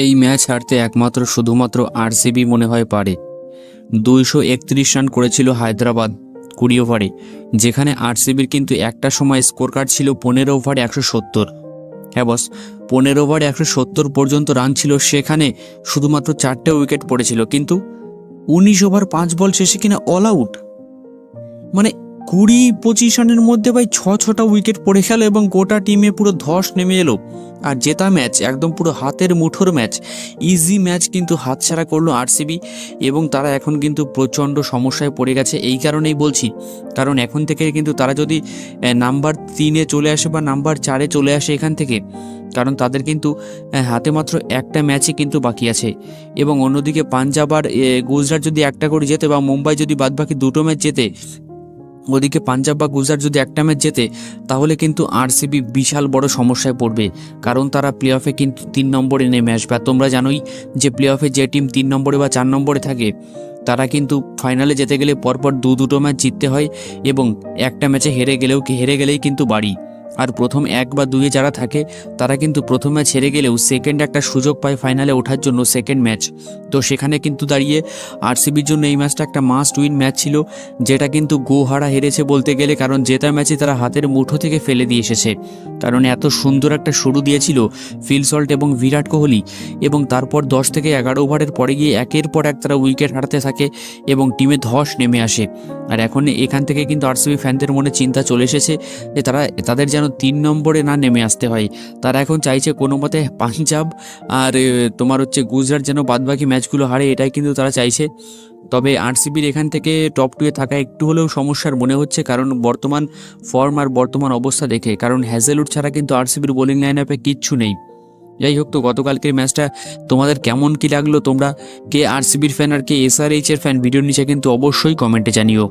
এই ম্যাচ হারতে একমাত্র শুধুমাত্র আরসিবি মনে হয় পারে। দুইশো একত্রিশ রান করেছিল হায়দ্রাবাদ কুড়ি ওভারে, যেখানে আরসিবির কিন্তু একটা সময় স্কোর কার্ড ছিল পনেরো ওভারে একশো সত্তর। হ্যাঁ বস, পনেরো ওভারে একশো সত্তর পর্যন্ত রান ছিল, সেখানে শুধুমাত্র চারটে উইকেট পড়েছিল, কিন্তু উনিশ ওভার পাঁচ বল শেষে কিনা অল আউট মানে কুড়ি পঁচিশ রানের মধ্যে ভাই ছ, ছটা উইকেট পড়ে গেল এবং গোটা টিমে পুরো ধস নেমে এলো। আর জেতা ম্যাচ, একদম পুরো হাতের মুঠোর ম্যাচ। ইজি ম্যাচ কিন্তু হাতছাড়া করল আরসিবি এবং তারা এখন কিন্তু প্রচণ্ড সমস্যায় পড়ে গেছে। এই কারণেই বলছি, কারণ এখন থেকে কিন্তু তারা যদি নাম্বার তিনে চলে আসে বা নাম্বার চারে চলে আসে এখান থেকে, কারণ তাদের কিন্তু হাতে মাত্র একটা ম্যাচই কিন্তু বাকি আছে। এবং অন্যদিকে পাঞ্জাব আর গুজরাট যদি একটা করে জেতে বা মুম্বাই যদি বাদবাকি দুটো ম্যাচ জেতে ওদিকে পাঞ্জাব বা গুজরাট যদি একটা ম্যাচ জেতে, তাহলে কিন্তু আরসিবি বিশাল বড় সমস্যায় পড়বে। কারণ তারা প্লে অফে কিন্তু তিন নম্বরে নেমে আসবে আর তোমরা জানোই যে প্লে অফে যে টিম তিন নম্বরে বা চার নম্বরে থাকে, তারা কিন্তু ফাইনালে যেতে গেলে পরপর দু দুটো ম্যাচ জিততে হয় এবং একটা ম্যাচে হেরে গেলেও হেরে গেলেই কিন্তু বাড়ি। আর প্রথম এক বা দুয়ে যারা থাকে, তারা কিন্তু প্রথম ম্যাচ হেরে গেলেও সেকেন্ড একটা সুযোগ পায় ফাইনালে ওঠার জন্য সেকেন্ড ম্যাচ তো সেখানে কিন্তু দাঁড়িয়ে আরসিবির জন্য এই ম্যাচটা একটা মাস্ট উইন ম্যাচ ছিল, যেটা কিন্তু গোহারা হেরেছে বলতে গেলে, কারণ জেতা ম্যাচে তারা হাতের মুঠো থেকে ফেলে দিয়ে এসেছে। কারণ এত সুন্দর একটা শুরু দিয়েছিল ফিলসল্ট এবং বিরাট কোহলি, এবং তারপর দশ থেকে এগারো ওভারের পরে গিয়ে একের পর এক তারা উইকেট হারাতে থাকে এবং টিমে ধস নেমে আসে। আর এখন এখান থেকে কিন্তু আরসিবি ফ্যানদের মনে চিন্তা চলে এসেছে যে তারা, তাদের যেন তিন নম্বরে না নেমে আসতে হয়। তারা এখন চাইছে কোনো মতে পাঞ্জাব আর তোমার হচ্ছে গুজরাট যেন বাদবাকি ম্যাচগুলো হারে, এটাই কিন্তু তারা চাইছে। তবে আরসিবির এখান থেকে টপ টুয়ে থাকা একটু হলেও সমস্যার মনে হচ্ছে, কারণ বর্তমান ফর্ম আর বর্তমান অবস্থা দেখে, কারণ হ্যাজেলউড ছাড়া কিন্তু আরসিবির বোলিং লাইন আপে কিচ্ছু নেই। যাই হোক তো, গতকালকের ম্যাচটা তোমাদের কেমন কি লাগল তোমরা কে আরসিবির ফ্যান আর কে এসআরএইচ এর ফ্যান ভিডিওর নিচে কিন্তু অবশ্যই কমেন্টে জানিও।